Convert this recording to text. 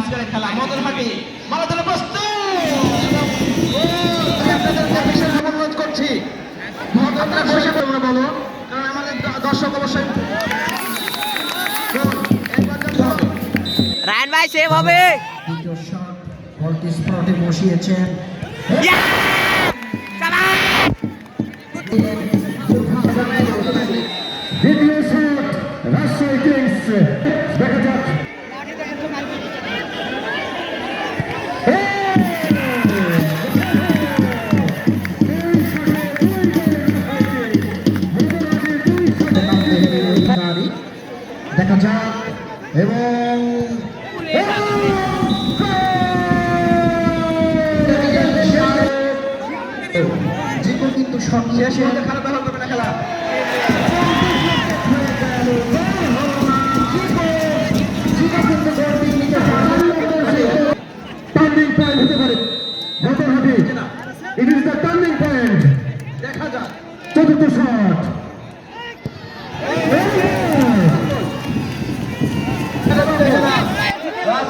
আজকের খেলা মদনহাটি মারাথনে প্রস্তুত। আমি আপনাদেরকে বিশেষ অনুরোধ করছি আপনারা বসে তোমরা বলো কারণ আমাদের দর্শক অবশ্যই। রায়ন ভাই সেভ হবে। দ্বিতীয় শট বলটি স্পটে বসিয়েছেন দ্বিতীয় শট রাজশাহী কিংস দেখা যাক। দেখা যাক। এবং জিকো কিন্তু শট শেষ নিয়েছে হতে করবে না খেলা টার্নিং পয়েন্ট হতে পারে মোটরহাটি it is the turning point দেখা যাক। চতুর্থ শট রাজশাহী কি সেভ